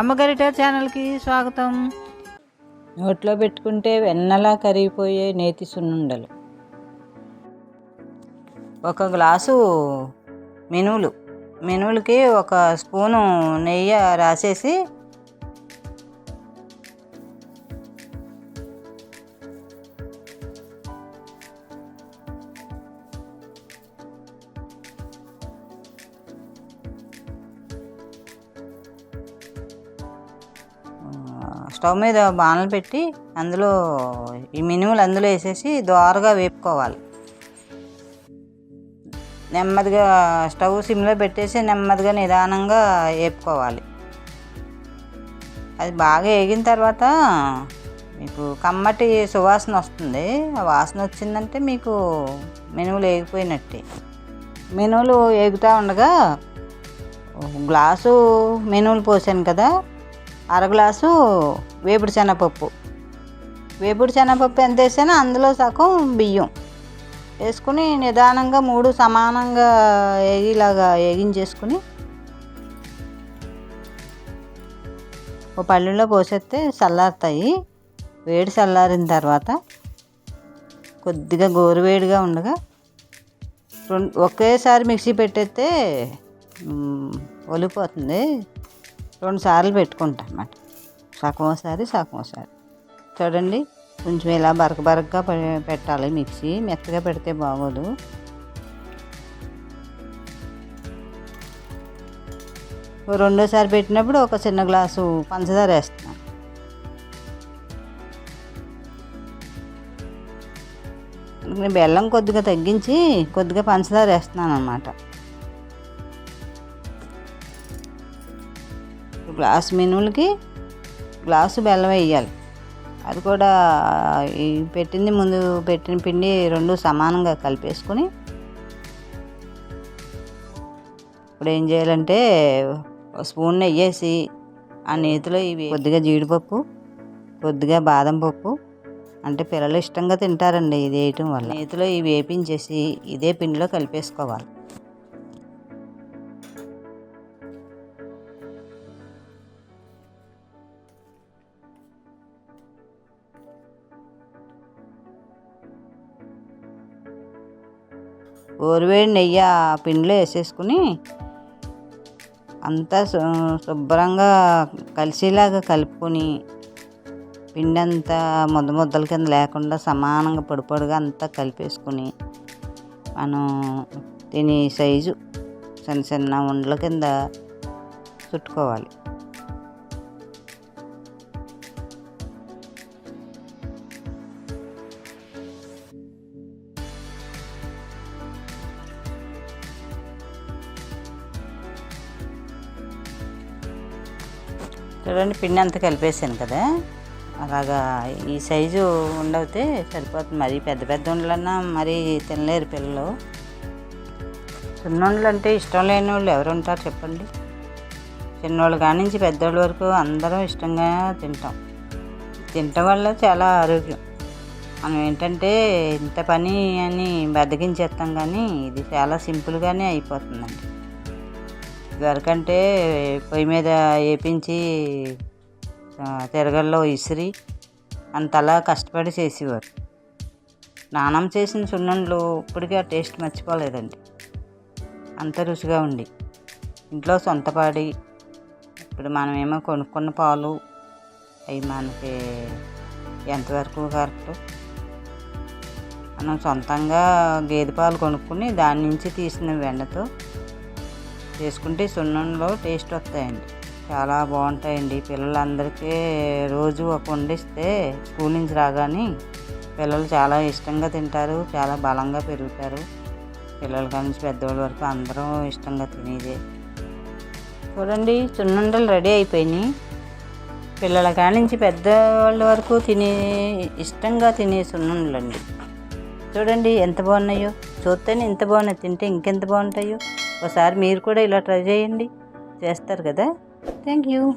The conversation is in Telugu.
అమ్మగరిట ఛానల్కి స్వాగతం. నోట్లో పెట్టుకుంటే వెన్నలా కరిగిపోయే నేతి సున్నుండలు. ఒక గ్లాసు మినువులు. మినువులకి ఒక స్పూను నెయ్యి రాసేసి స్టవ్ మీద బాణలు పెట్టి అందులో ఈ మినుములు అందులో వేసేసి దోరగా వేపుకోవాలి. నెమ్మదిగా స్టవ్ సిమ్లో పెట్టేసి నెమ్మదిగా నిదానంగా వేపుకోవాలి. అది బాగా వేగిన తర్వాత మీకు కమ్మటి సువాసన వస్తుంది. ఆ వాసన వచ్చిందంటే మీకు మినుములు వేగిపోయినట్టే. మినుములు వేగుతూ ఉండగా గ్లాసు మినుములు పోసాను కదా అర గ్లాసు వేపుడు శనగపప్పు. వేపుడు శనగపప్పు ఎంత వేసానో అందులో సగం బియ్యం వేసుకుని నిదానంగా మూడు సమానంగా ఎగిలాగా ఎగించేసుకుని ఒక పళ్ళులో పోసేస్తే చల్లారుతాయి. వేడి చల్లారిన తర్వాత కొద్దిగా గోరువేడిగా ఉండగా రెండు ఒకేసారి మిక్సీ పెట్టేస్తే ఒలిపోతుంది. రెండు సార్లు పెట్టుకుంటా అన్నమాట సగం ఒకసారి సగం ఒకసారి. చూడండి కొంచెం ఇలా బరక బరకగా పె- పెట్టాలి మిక్సీ. మెత్తగా పెడితే బాగోదు. రెండోసారి పెట్టినప్పుడు ఒక చిన్న గ్లాసు పంచదార వేస్తున్నాను బెల్లం కొద్దిగా తగ్గించి కొద్దిగా పంచదార వేస్తున్నాను అనమాట గ్లాస్ మినుములకి గ్లాసు బెల్లం వేయాలి. అది కూడా ఈ పెట్టింది ముందు పెట్టిన పిండి రెండు సమానంగా కలిపేసుకుని ఇప్పుడు ఏం చేయాలంటే ఒక స్పూన్ నెయ్యేసి ఆ నేతిలో ఇవి కొద్దిగా జీడిపప్పు కొద్దిగా బాదం పప్పు. అంటే పిల్లలు ఇష్టంగా తింటారండి ఇది వేయటం వల్ల. నేతిలో ఇవి వేపించేసి ఇదే పిండిలో కలిపేసుకోవాలి. ఓరివేడి నెయ్యి ఆ పిండిలో వేసేసుకుని అంతా శుభ్రంగా కలిసేలాగా కలుపుకొని పిండి అంతా ముద్ద ముద్దల కింద లేకుండా సమానంగా పొడి పొడిగా అంతా కలిపేసుకుని మనం దీని సైజు చిన్న చిన్న ఉండల కింద చుట్టుకోవాలి. చూడండి పిండి అంతా కలిపేసాను కదా. అలాగా ఈ సైజు ఉండవుతే సరిపోతుంది. మరి పెద్ద పెద్ద ఉండలన్నా మరీ తినలేరు పిల్లలు. చిన్న అంటే ఇష్టం లేని వాళ్ళు ఎవరు ఉంటారు చెప్పండి? చిన్నోళ్ళు కాడి నుంచి పెద్దోళ్ళ వరకు అందరం ఇష్టంగా తింటాం. తినటం వల్ల చాలా ఆరోగ్యం. మనం ఏంటంటే ఇంత పని అని బద్దకించేస్తాం కానీ ఇది చాలా సింపుల్గానే అయిపోతుందండి. ఇదివరకంటే పొయ్యి మీద వేపించి తిరగల్లో ఇసిరి అంతలా కష్టపడి చేసేవారు. నానమ్మ చేసిన సున్నుండలు ఇప్పటికీ ఆ టేస్ట్ మర్చిపోలేదండి. అంత రుచిగా ఉండి. ఇంట్లో సొంతపాడి ఇప్పుడు మనమేమో కొనుక్కున్న పాలు అవి మనకి ఎంతవరకు కరెక్ట్? మనం సొంతంగా గేదె పాలు కొనుక్కుని దాని నుంచి తీసిన వెన్నతో చేసుకుంటే సున్నంలో టేస్ట్ వస్తాయండి. చాలా బాగుంటాయండి. పిల్లలందరికీ రోజు ఒక వండిస్తే స్కూల్ నుంచి రాగానే పిల్లలు చాలా ఇష్టంగా తింటారు చాలా బలంగా పెరుగుతారు. పిల్లల కాడ నుంచి పెద్దవాళ్ళ వరకు అందరూ ఇష్టంగా తినేదే. చూడండి సున్నుండలు రెడీ అయిపోయినాయి. పిల్లల కాడ నుంచి పెద్దవాళ్ళ వరకు తినే ఇష్టంగా తినే సున్నుండలండి. చూడండి ఎంత బాగున్నాయో. చూస్తేనే ఎంత బాగున్నాయి తింటే ఇంకెంత బాగుంటాయో. ఒకసారి మీరు కూడా ఇలా ట్రై చేయండి. చేస్తారు కదా? Thank you.